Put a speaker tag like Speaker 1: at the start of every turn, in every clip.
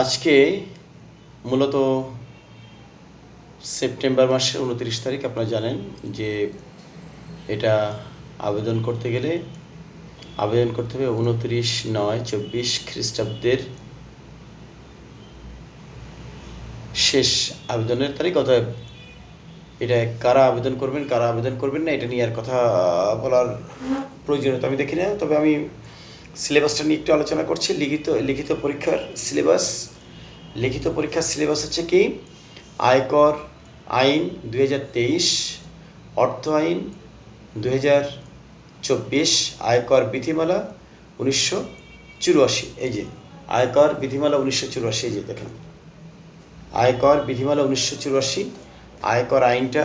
Speaker 1: আজকে মূলত সেপ্টেম্বর মাসের উনত্রিশ তারিখ আপনারা জানেন যে এটা আবেদন করতে গেলে আবেদন করতে হবে উনত্রিশ নয় চব্বিশ খ্রিস্টাব্দের শেষ আবেদনের তারিখ অতএব এটা কারা আবেদন করবেন কারা আবেদন করবেন না এটা নিয়ে আর কথা বলার প্রয়োজনীয়তা আমি দেখি না তবে আমি সিলেবাসটা নিয়ে একটু আলোচনা করছি লিখিত লিখিত পরীক্ষার সিলেবাস লিখিত পরীক্ষার সিলেবাস হচ্ছে কি আয়কর আইন দুই অর্থ আইন দুই আয়কর বিধিমালা উনিশশো চুরাশি এই যে আয়কর বিধিমালা উনিশশো চুরাশি এই যে দেখেন আয়কর বিধিমালা উনিশশো চুরাশি আয়কর আইনটা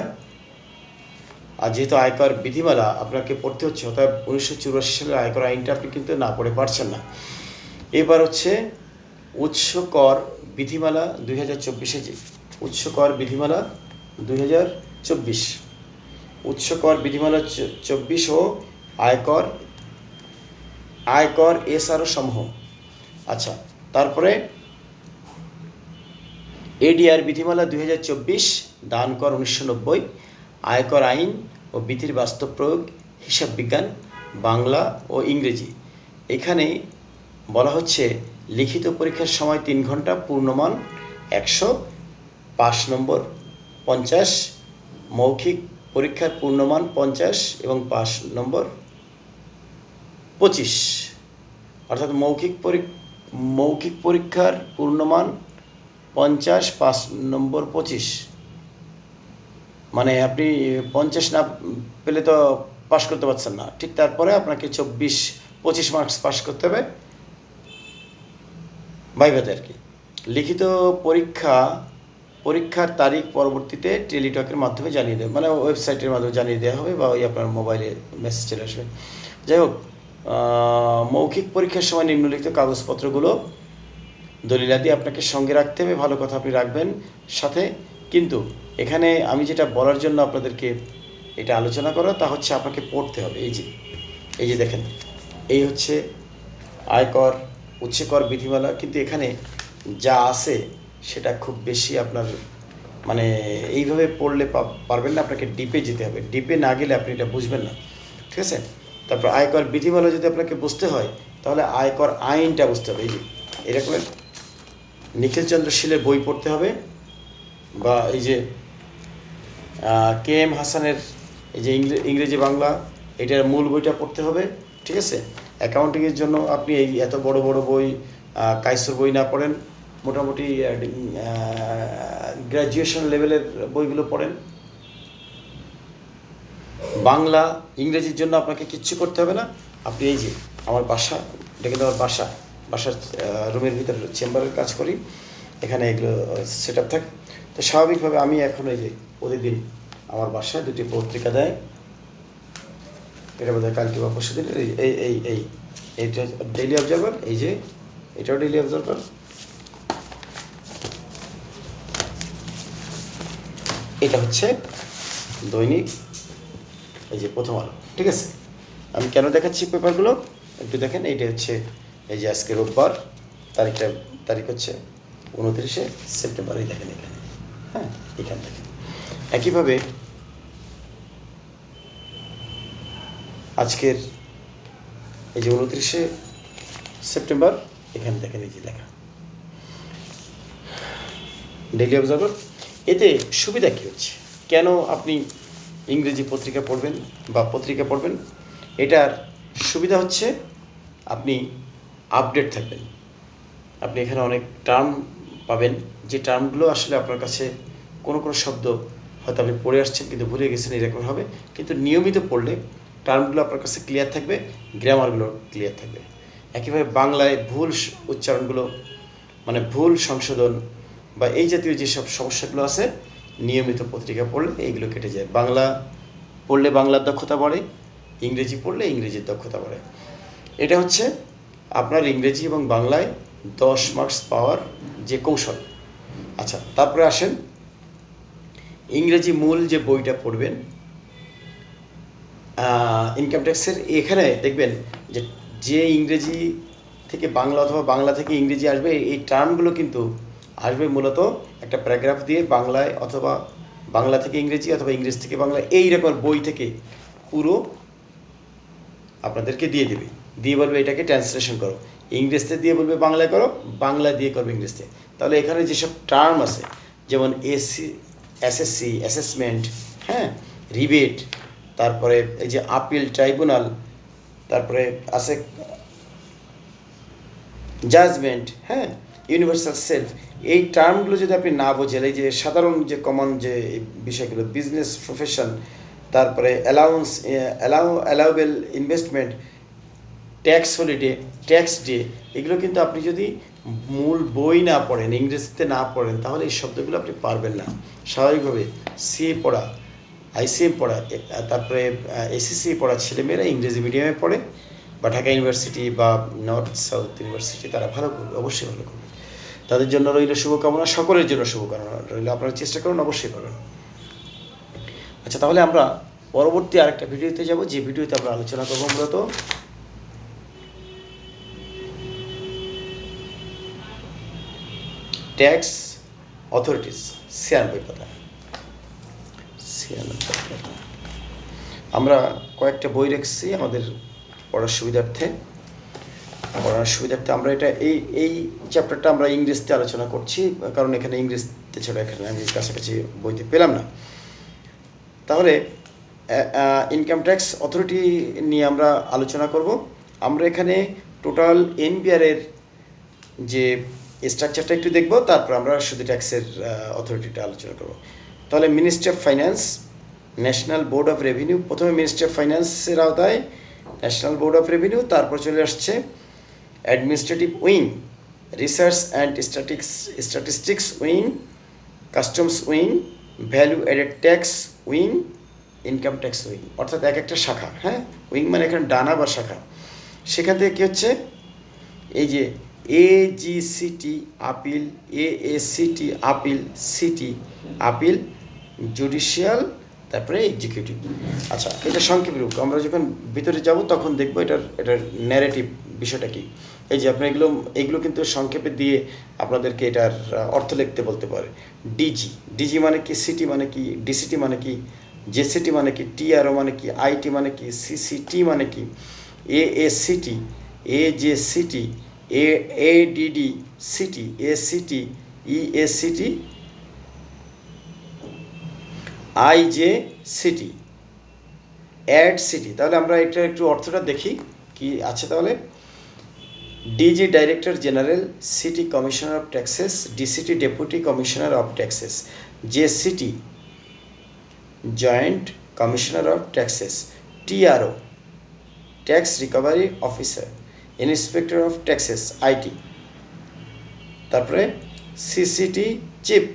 Speaker 1: আর যেহেতু আয়কর বিধিমালা আপনাকে পড়তে হচ্ছে অর্থাৎ উনিশশো চুরাশি সালের আয়কর আইনটা আপনি কিন্তু না পড়ে পারছেন না এবার হচ্ছে উৎস কর বিধিমালা দুই হাজার চব্বিশে যে উৎস কর বিধিমালা দুই হাজার চব্বিশ উৎস কর বিধিমালা চব্বিশ ও আয়কর আয়কর আর সমূহ আচ্ছা তারপরে এডিআর বিধিমালা দুই হাজার চব্বিশ দান কর উনিশশো নব্বই আয়কর আইন ও বিধির বাস্তব প্রয়োগ হিসাব বিজ্ঞান বাংলা ও ইংরেজি এখানে বলা হচ্ছে লিখিত পরীক্ষার সময় তিন ঘন্টা পূর্ণমান একশো পাঁচ নম্বর পঞ্চাশ মৌখিক পরীক্ষার পূর্ণমান পঞ্চাশ এবং পাঁচ নম্বর পঁচিশ অর্থাৎ মৌখিক মৌখিক পরীক্ষার পূর্ণমান পঞ্চাশ পাঁচ নম্বর পঁচিশ মানে আপনি পঞ্চাশ না পেলে তো পাশ করতে পারছেন না ঠিক তারপরে আপনাকে চব্বিশ পঁচিশ মার্কস পাশ করতে হবে ভাইভাতে আর কি লিখিত পরীক্ষা পরীক্ষার তারিখ পরবর্তীতে টেলিটকের মাধ্যমে জানিয়ে দেবে মানে ওয়েবসাইটের মাধ্যমে জানিয়ে দেওয়া হবে বা ওই আপনার মোবাইলে মেসেজ চলে আসবে যাই হোক মৌখিক পরীক্ষার সময় নিম্নলিখিত কাগজপত্রগুলো দলিলাদি আপনাকে সঙ্গে রাখতে হবে ভালো কথা আপনি রাখবেন সাথে কিন্তু এখানে আমি যেটা বলার জন্য আপনাদেরকে এটা আলোচনা করা তা হচ্ছে আপনাকে পড়তে হবে এই যে এই যে দেখেন এই হচ্ছে আয়কর উচ্চকর বিধিমালা কিন্তু এখানে যা আছে সেটা খুব বেশি আপনার মানে এইভাবে পড়লে পারবেন না আপনাকে ডিপে যেতে হবে ডিপে না গেলে আপনি এটা বুঝবেন না ঠিক আছে তারপর আয়কর বিধিমালা যদি আপনাকে বুঝতে হয় তাহলে আয়কর আইনটা বুঝতে হবে এই যে এরকমের নিখিলচন্দ্র শীলের বই পড়তে হবে বা এই যে কে এম হাসানের এই যে ইংরেজি বাংলা এটার মূল বইটা পড়তে হবে ঠিক আছে অ্যাকাউন্টিংয়ের জন্য আপনি এই এত বড় বড় বই কাইসর বই না পড়েন মোটামুটি গ্র্যাজুয়েশন লেভেলের বইগুলো পড়েন বাংলা ইংরেজির জন্য আপনাকে কিচ্ছু করতে হবে না আপনি এই যে আমার বাসা এটা কিন্তু আমার বাসা বাসার রুমের ভিতরে চেম্বারের কাজ করি এখানে এগুলো সেট আপ থাকে তো স্বাভাবিকভাবে আমি এখন এই যে প্রতিদিন আমার বাসায় দুটি পত্রিকা দেয় এটা বোধ হয় কালকে বা পরশু দিন এই এই এই এইটা ডেইলি অবজারভার এই যে এটাও ডেইলি অবজারভার এটা হচ্ছে দৈনিক এই যে প্রথম আলো ঠিক আছে আমি কেন দেখাচ্ছি পেপারগুলো একটু দেখেন এইটা হচ্ছে এই যে আজকে রোববার তারিখটা তারিখ হচ্ছে উনত্রিশে সেপ্টেম্বরই দেখেন এখানে হ্যাঁ এখান থেকে একইভাবে আজকের এই যে উনত্রিশে সেপ্টেম্বর এখান থেকে নিজে লেখা ডেলি অবজারভার এতে সুবিধা কী হচ্ছে কেন আপনি ইংরেজি পত্রিকা পড়বেন বা পত্রিকা পড়বেন এটার সুবিধা হচ্ছে আপনি আপডেট থাকবেন আপনি এখানে অনেক টার্ম পাবেন যে টার্মগুলো আসলে আপনার কাছে কোনো কোনো শব্দ হয়তো আপনি পড়ে আসছেন কিন্তু ভুলে গেছেন এরকম হবে কিন্তু নিয়মিত পড়লে টার্মগুলো আপনার কাছে ক্লিয়ার থাকবে গ্রামারগুলো ক্লিয়ার থাকবে একইভাবে বাংলায় ভুল উচ্চারণগুলো মানে ভুল সংশোধন বা এই জাতীয় যেসব সমস্যাগুলো আছে নিয়মিত পত্রিকা পড়লে এইগুলো কেটে যায় বাংলা পড়লে বাংলার দক্ষতা বাড়ে ইংরেজি পড়লে ইংরেজির দক্ষতা বাড়ে এটা হচ্ছে আপনার ইংরেজি এবং বাংলায় দশ মার্কস পাওয়ার যে কৌশল আচ্ছা তারপরে আসেন ইংরেজি মূল যে বইটা পড়বেন ইনকাম ট্যাক্সের এখানে দেখবেন যে যে ইংরেজি থেকে বাংলা অথবা বাংলা থেকে ইংরেজি আসবে এই টার্মগুলো কিন্তু আসবে মূলত একটা প্যারাগ্রাফ দিয়ে বাংলায় অথবা বাংলা থেকে ইংরেজি অথবা ইংরেজ থেকে বাংলা এই রকম বই থেকে পুরো আপনাদেরকে দিয়ে দেবে দিয়ে বলবে এটাকে ট্রান্সলেশন করো ইংরেজিতে দিয়ে বলবে বাংলায় করো বাংলা দিয়ে করবে ইংরেজিতে তাহলে এখানে যেসব টার্ম আছে যেমন এসি এসএসসি অ্যাসেসমেন্ট হ্যাঁ রিবেট তারপরে এই যে আপিল ট্রাইব্যুনাল তারপরে আছে জাজমেন্ট হ্যাঁ ইউনিভার্সাল সেলফ এই টার্মগুলো যদি আপনি না বোঝেন এই যে সাধারণ যে কমন যে বিষয়গুলো বিজনেস প্রফেশন তারপরে allowance allow allowable investment tax holiday tax day এগুলো কিন্তু আপনি যদি মূল বই না পড়েন ইংরেজিতে না পড়েন তাহলে এই শব্দগুলো আপনি পারবেন না স্বাভাবিকভাবে সি পড়া আইসিএম পড়া তারপরে এসএসসি পড়া ছেলেমেয়েরা ইংরেজি মিডিয়ামে পড়ে বা ঢাকা ইউনিভার্সিটি বা নর্থ সাউথ ইউনিভার্সিটি তারা ভালো করবে অবশ্যই ভালো করবে তাদের জন্য রইল শুভকামনা সকলের জন্য শুভকামনা রইল আপনারা চেষ্টা করুন অবশ্যই করবেন আচ্ছা তাহলে আমরা পরবর্তী আরেকটা ভিডিওতে যাব যে ভিডিওতে আমরা আলোচনা করবো মূলত ট্যাক্স অথরিটিস শেয়ার বই পাতা আমরা কয়েকটা বই রেখেছি আমাদের পড়ার সুবিধার্থে পড়ার সুবিধার্থে আমরা এটা এই এই চ্যাপ্টারটা আমরা ইংরেজিতে আলোচনা করছি কারণ এখানে ইংরেজিতে ছাড়া এখানে আমি কাছাকাছি বইতে পেলাম না তাহলে ইনকাম ট্যাক্স অথরিটি নিয়ে আমরা আলোচনা করব আমরা এখানে টোটাল এনবিআরের যে স্ট্রাকচারটা একটু দেখব তারপর আমরা শুধু ট্যাক্সের অথরিটিটা আলোচনা করবো তাহলে ministry of finance national board of revenue প্রথমে মিনিস্ট্রি অফ ফাইন্যান্সের আওতায় ন্যাশনাল বোর্ড অফ রেভিনিউ তারপর চলে আসছে administrative wing research and statics statistics wing customs wing value added tax wing income tax wing অর্থাৎ এক একটা শাখা হ্যাঁ উইং মানে এখানে ডানা বা শাখা সেখান থেকে কী হচ্ছে এই যে AGCT appeal AACT appeal CT appeal judicial তারপরে এক্সিকিউটিভ আচ্ছা এটা সংক্ষেপে রূপ আমরা যখন ভিতরে যাব তখন দেখব এটার এটার ন্যারেটিভ বিষয়টা কি এই যে আপনার এগুলো এগুলো কিন্তু সংক্ষেপে দিয়ে আপনাদেরকে এটার অর্থ লিখতে বলতে পারে ডিজি ডিজি মানে কি সিটি মানে কি ডিসিটি মানে কি জেসিটি মানে কি টিআরও মানে কি আইটি মানে কি সিসিটি মানে কি AACT AJCT A ADD CT ACT EACT IJ CT add CT তাহলে আমরা এটা একটু অর্থটা দেখি কি আছে তাহলে DG director general CT commissioner of taxes DCT deputy commissioner of taxes J CT joint commissioner of taxes TRO tax recovery officer Inspector of Taxes IT, tarpore CCT Chief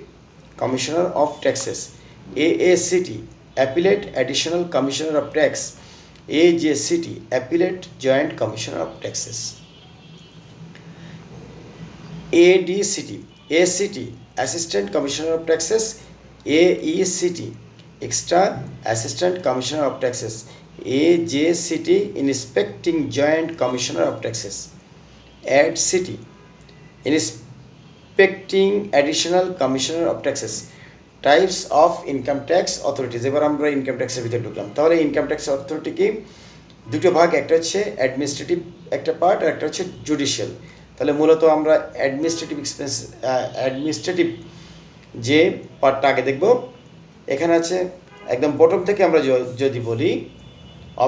Speaker 1: Commissioner of Taxes, AACT Appellate Additional Commissioner of Tax, AJCT Appellate Joint Commissioner of Taxes, ADCT ACT Assistant Commissioner of Taxes, AECT Extra Assistant Commissioner of Taxes, A J City Inspecting Joint Commissioner of Taxes. Add City Inspecting Additional Commissioner of Taxes. Types of income tax authorities এবার আমরা income ট্যাক্সের ভিতরে ঢুকলাম তাহলে income tax authority কি দুটো ভাগ একটা হচ্ছে অ্যাডমিনিস্ট্রেটিভ একটা পার্ট আর একটা হচ্ছে জুডিশিয়াল তাহলে মূলত আমরা অ্যাডমিনিস্ট্রেটিভ এক্সপেন্স অ্যাডমিনিস্ট্রেটিভ যে পার্টটা আগে দেখব এখানে আছে একদম বটম থেকে আমরা যদি বলি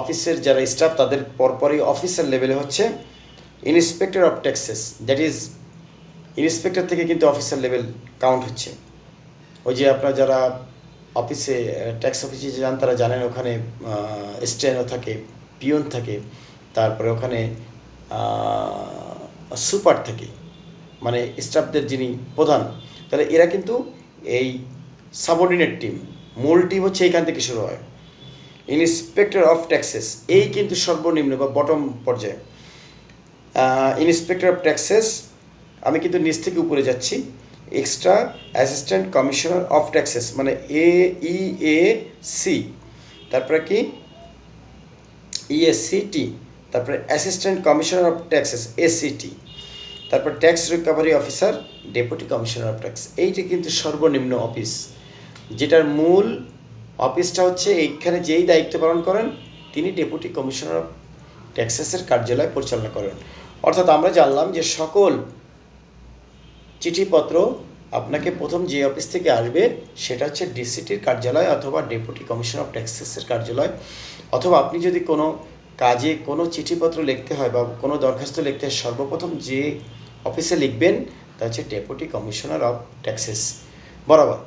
Speaker 1: অফিসের যারা স্টাফ তাদের পরপরই অফিসার লেভেলে হচ্ছে inspector of taxes that is inspector থেকে কিন্তু অফিসার লেভেল কাউন্ট হচ্ছে ওই যে আপনারা যারা অফিসে ট্যাক্স অফিসে যান তারা জানেন ওখানে স্টেনও থাকে পিওন থাকে তারপরে ওখানে সুপার থাকে মানে স্টাফদের যিনি প্রধান তাহলে এরা কিন্তু এই সাবঅর্ডিনেট টিম মূল টিম হচ্ছে এখান থেকে শুরু হয় ইন্সপেক্টর অফ ট্যাক্সেস এই কিন্তু সর্বনিম্ন বা বটম পর্যায়ে ইন্সপেক্টর অফ ট্যাক্সেস আমি কিন্তু নিচ থেকে উপরে যাচ্ছি extra assistant commissioner of taxes মানে এ ই এ সি তারপরে কি ইএসসিটি তারপরে assistant commissioner of taxes ACT তারপর tax recovery officer deputy commissioner of tax এইটি কিন্তু সর্বনিম্ন অফিস যেটার মূল অফিসটা হচ্ছে এইখানে যেই দায়িত্ব পালন করেন তিনি ডেপুটি কমিশনার অফ ট্যাক্সেসের কার্যালয় পরিচালনা করেন অর্থাৎ আমরা জানলাম যে সকল চিঠিপত্র আপনাকে প্রথম যে অফিস থেকে আসবে সেটা হচ্ছে ডিসিটির কার্যালয় অথবা ডেপুটি কমিশনার অফ ট্যাক্সেসের কার্যালয় অথবা আপনি যদি কোনো কাজে কোনো চিঠিপত্র লিখতে হয় বা কোনো দরখাস্ত লিখতে হয় সর্বপ্রথম যে অফিসে লিখবেন তা হচ্ছে ডেপুটি কমিশনার অফ ট্যাক্সেস বরাবর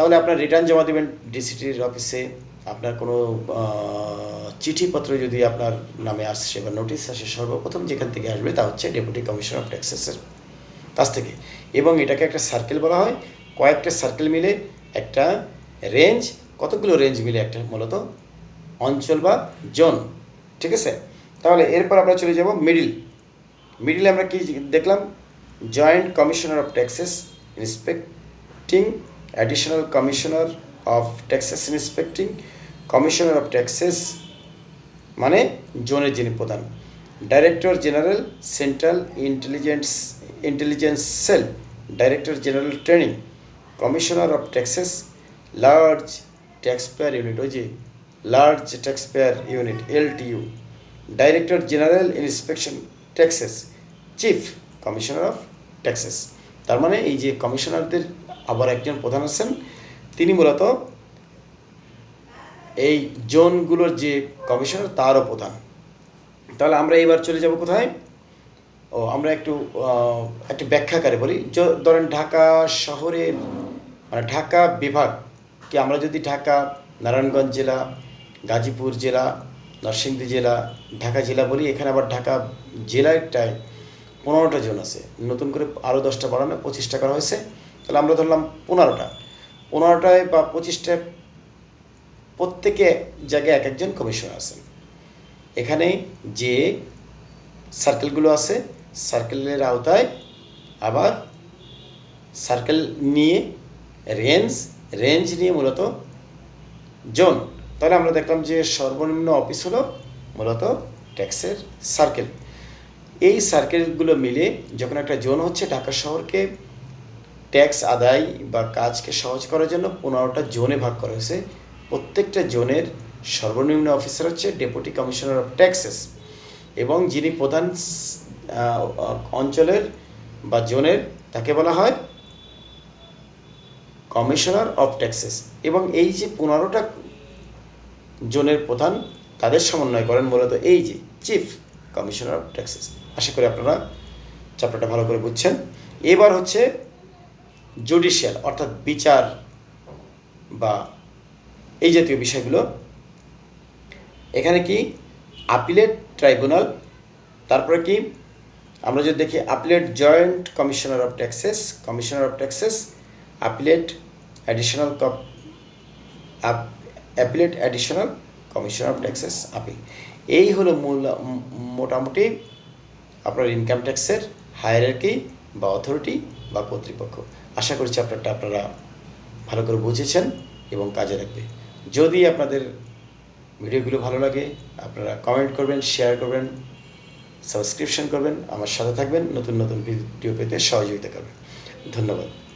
Speaker 1: তাহলে আপনার রিটার্ন জমা দেবেন ডিসিটির অফিসে আপনার কোনো চিঠিপত্র যদি আপনার নামে আসছে বা নোটিশ আসে সর্বপ্রথম যেখান থেকে আসবে তা হচ্ছে ডেপুটি কমিশনার অফ ট্যাক্সেসের কাছ থেকে এবং এটাকে একটা সার্কেল বলা হয় কয়েকটা সার্কেল মিলে একটা রেঞ্জ কতগুলো রেঞ্জ মিলে একটা মূলত অঞ্চল বা জোন ঠিক আছে তাহলে এরপর আমরা চলে যাব মিডিল মিডিলে আমরা কি দেখলাম joint commissioner of taxes inspecting additional commissioner of taxes inspecting commissioner of taxes মানে জোনের যিনি প্রধান director general central intelligence intelligence cell director general training commissioner of taxes large taxpayer unit ওই যে large taxpayer unit LTU director general inspection taxes chief commissioner of taxes তার মানে এই যে কমিশনারদের আবার একজন প্রধান আছেন তিনি মূলত এই জোনগুলোর যে কমিশনার তারও প্রধান তাহলে আমরা এইবার চলে যাব কোথায় ও আমরা একটু একটু করে বলি ধরেন ঢাকা শহরের মানে ঢাকা বিভাগ কি আমরা যদি ঢাকা নারায়ণগঞ্জ জেলা গাজীপুর জেলা নরসিংদী জেলা ঢাকা জেলা বলি এখানে আবার ঢাকা একটায় পনেরোটা জোন আছে নতুন করে আরও দশটা বাড়ানো পঁচিশটা করা হয়েছে তাহলে আমরা ধরলাম পনেরোটা পনেরোটায় বা পঁচিশটায় প্রত্যেকে জায়গায় এক একজন কমিশনার আছেন এখানে যে সার্কেলগুলো আছে সার্কেলের আওতায় আবার সার্কেল নিয়ে রেঞ্জ রেঞ্জ নিয়ে মূলত জোন তাহলে আমরা দেখলাম যে সর্বনিম্ন অফিস হলো মূলত ট্যাক্সের সার্কেল এই সার্কেলগুলো মিলে যখন একটা জোন হচ্ছে ঢাকা শহরকে ট্যাক্স আদায় বা কাজকে সহজ করার জন্য পনেরোটা জোনে ভাগ করা হয়েছে প্রত্যেকটা জোনের সর্বনিম্ন অফিসার হচ্ছে ডেপুটি কমিশনার অফ ট্যাক্সেস এবং যিনি প্রধান অঞ্চলের বা জোনের তাকে বলা হয় কমিশনার অফ ট্যাক্সেস এবং এই যে পনেরোটা জোনের প্রধান তাদের সমন্বয় করেন মূলত এই যে চিফ কমিশনার অফ ট্যাক্সেস আশা করি আপনারা চ্যাপ্টারটা ভালো করে বুঝছেন এবার হচ্ছে জুডিশিয়াল অর্থাৎ বিচার বা এই জাতীয় বিষয়গুলো এখানে কি আপিলেট ট্রাইব্যুনাল তারপরে কি আমরা যদি দেখি appellate joint commissioner of taxes commissioner of taxes appellate additional appellate additional commissioner of taxes appeal এই হলো মূল মোটামুটি আপনার ইনকাম ট্যাক্সের হায়ারকি বা অথরিটি বা কর্তৃপক্ষ আশা করি চ্যাপ্টারটা আপনারা ভালো করে বুঝেছেন এবং কাজে রাখবে যদি আপনাদের ভিডিওগুলো ভালো লাগে আপনারা কমেন্ট করবেন শেয়ার করবেন সাবস্ক্রিপশন করবেন আমার সাথে থাকবেন নতুন নতুন ভিডিও পেতে সহযোগিতা করবেন ধন্যবাদ